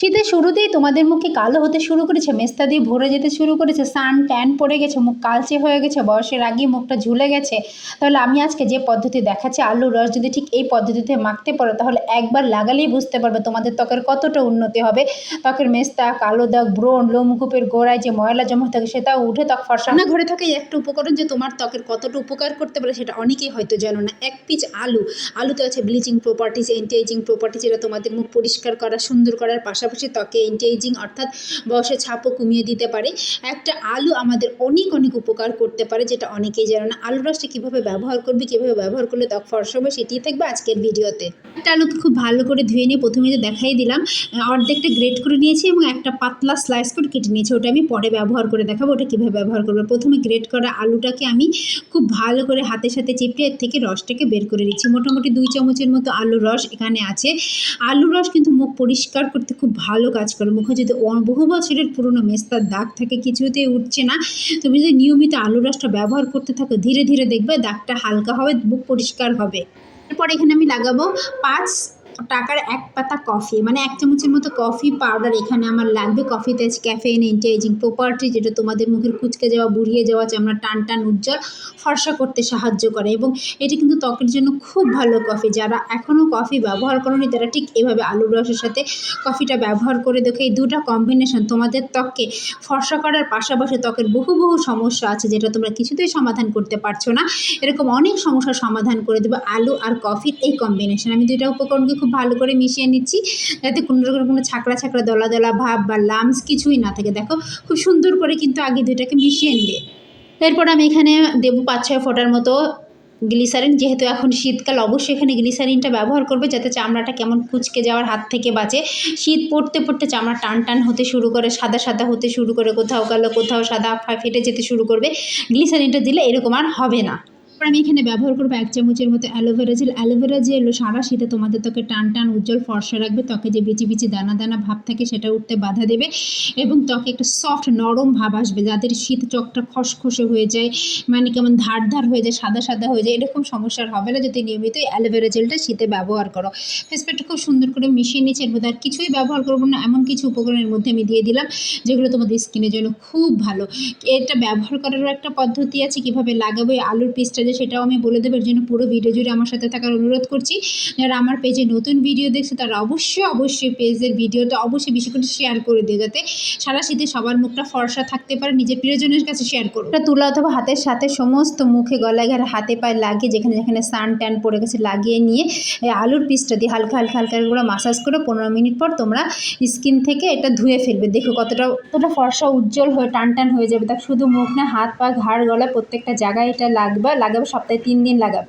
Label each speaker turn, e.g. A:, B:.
A: শীতের শুরুতেই তোমাদের মুখে কালো হতে শুরু করেছে, মেস্তা দিয়ে ভরে যেতে শুরু করেছে সান ট্যান পড়ে গেছে, মুখ কালচে হয়ে গেছে, বয়সের আগেই মুখটা ঝুলে গেছে। তাহলে আমি আজকে যে পদ্ধতি দেখাচ্ছি, আলুর রস যদি ঠিক এই পদ্ধতিতে মাখতে পারো, তাহলে একবার লাগালেই বুঝতে পারবে তোমাদের ত্বকের কতটা উন্নতি হবে। ত্বকের মেস্তা, কালো দাগ, ব্রণ, লোমকূপের গোড়ায় যে ময়লা জমা থাকে সেটা উঠে ত্বক ফর্সা না, ঘরে থাকে একটা উপকরণ যে তোমার ত্বকের কতটা উপকার করতে পারে, সেটা অনেকেই হয়তো জানো না। এক পিচ আলু। আলুতে আছে bleaching properties anti ageing properties যেটা তোমাদের মুখ পরিষ্কার করা, সুন্দর করার পাশাপাশি ত্বকে অ্যান্টি এজিং অর্থাৎ বয়সের ছাপও কমিয়ে দিতে পারে। একটা আলু আমাদের অনেক অনেক উপকার করতে পারে, যেটা অনেকেই জানো না। আলু রসটা কীভাবে ব্যবহার করবে, কীভাবে ব্যবহার করলে ত্বক ফর্সা হবে, সেটিই থাকবে আজকের ভিডিওতে। একটা আলুকে খুব ভালো করে ধুয়ে নিয়ে প্রথমে যে দেখাই দিলাম অর্ধেকটা গ্রেট করে নিয়েছি এবং একটা পাতলা স্লাইস করে কেটে নিয়েছি। ওটা আমি পরে ব্যবহার করে দেখাবো, ওটা কীভাবে ব্যবহার করব। প্রথমে গ্রেট করা আলুটাকে আমি খুব ভালো করে হাতের সাথে চিপড়ে এর থেকে রসটাকে বের করে নিচ্ছি। মোটামুটি দুই চামচের মতো আলুর রস এখানে আছে। আলুর রস কিন্তু মুখ পরিষ্কার করতে খুব ভালো কাজ করো। মুখে যদি বহু বছরের পুরনো মেস্তার দাগ থাকে, কিছুতেই উঠছে না। তুমি যদি নিয়মিত আলুর রসটা ব্যবহার করতে থাকো, ধীরে ধীরে দেখবে দাগটা হালকা হবে, বুক পরিষ্কার হবে। এরপর এখানে আমি লাগাবো পাঁচ টাকার এক পাতা কফি মানে এক চামচের মতো কফি পাউডার এখানে আমার লাগবে। কফিতে ক্যাফেইন অ্যান্টি এজিং প্রপার্টি যেটা তোমাদের মুখের কুচকে যাওয়া, বুড়িয়ে যাওয়া চামড়া টান টান, উজ্জ্বল, ফর্সা করতে সাহায্য করে। এবং এটি কিন্তু ত্বকের জন্য খুব ভালো কফি যারা এখনও কফি ব্যবহার করেনি, তারা ঠিক এভাবে আলুর রসের সাথে কফিটা ব্যবহার করে দেখো এই দুটা কম্বিনেশন তোমাদের ত্বককে ফর্সা করার পাশাপাশি ত্বকের বহু বহু সমস্যা আছে, যেটা তোমরা কিছুতেই সমাধান করতে পারছ না। এরকম অনেক সমস্যার সমাধান করে দেবে আলু আর কফির এই কম্বিনেশন আমি দুইটা উপকরণকে খুব ভালো করে মিশিয়ে নিচ্ছি। যাতে কোনো রকম কোনো ছাকড়া ছাকড়া, দলা দলা ভাব বা লামস কিছুই না থাকে। দেখো, খুব সুন্দর করে কিন্তু আগে দুইটাকে মিশিয়ে নিবে। এরপর আমি এখানে দেবো পাঁচ ছয় ফোঁটার মতো গ্লিসারিন যেহেতু এখন শীতকাল, অবশ্যই এখানে গ্লিসারিনটা ব্যবহার করবে যাতে চামড়াটা কেমন কুচকে যাওয়ার হাত থেকে বাঁচে। শীত পড়তে পড়তে চামড়া টান টান হতে শুরু করে, সাদা সাদা হতে শুরু করে, কোথাও কালো, কোথাও সাদা ফেটে যেতে শুরু করবে। গ্লিসারিনটা দিলে এরকম আর হবে না। এরপর আমি এখানে ব্যবহার করব এক চামচের মতো aloe vera gel aloe vera gel সারা শীতে তোমাদের ত্বকে টান টান উজ্জ্বল ফর্সা রাখবে। ত্বকে যে বিচি বিচি দানা দানা ভাব থাকে সেটা উঠতে বাধা দেবে এবং ত্বকে একটা সফট নরম ভাব আসবে। যাদের শীত চোখটা খসখসে হয়ে যায় মানে কেমন ধার ধার হয়ে যায়, সাদা সাদা হয়ে যায়, এরকম সমস্যার হবে না। যদি নিয়মিত অ্যালোভেরা জেলটা শীতে ব্যবহার করো। ফেস প্যাকটা খুব সুন্দর করে মিশিয়ে নিচ্ছে এর মধ্যে আর কিছুই ব্যবহার করব না। এমন কিছু উপকরণের মধ্যে আমি দিয়ে দিলাম, যেগুলো তোমাদের স্কিনের জন্য খুব ভালো। এটা ব্যবহার করারও একটা পদ্ধতি আছে, কীভাবে লাগাবো আলুর পিসটা যে সেটাও আমি বলে দেবো, এর জন্য পুরো ভিডিও জুড়ে আমার সাথে থাকার অনুরোধ করছি। যারা আমার পেজে নতুন ভিডিও দেখছে, তারা অবশ্যই অবশ্যই পেজের ভিডিওটা অবশ্যই বেশি করে শেয়ার করে দিও যাতে সারা শীতে সবার মুখটা ফর্সা থাকতে পারে, নিজের প্রিয়জনের কাছে শেয়ার করো। তুলা অথবা হাতের সাথে সমস্ত মুখে, গলায়, ঘাড়ে, হাতে, পায়ে লাগিয়ে, যেখানে যেখানে সান ট্যান পড়ে গেছে, লাগিয়ে নিয়ে আলুর পিসটা দিয়ে হালকা হালকা হালকা করে মাসাজ করে পনেরো মিনিট পর তোমরা স্কিন থেকে এটা ধুয়ে ফেলবে। দেখো কতটা কতটা ফর্সা, উজ্জ্বল হয়ে, টান টান হয়ে যাবে। তা শুধু মুখ না, হাত, পা, ঘাড়, গলা, প্রত্যেকটা জায়গায় এটা লাগবে সপ্তাহে তিন দিন লাগাবে।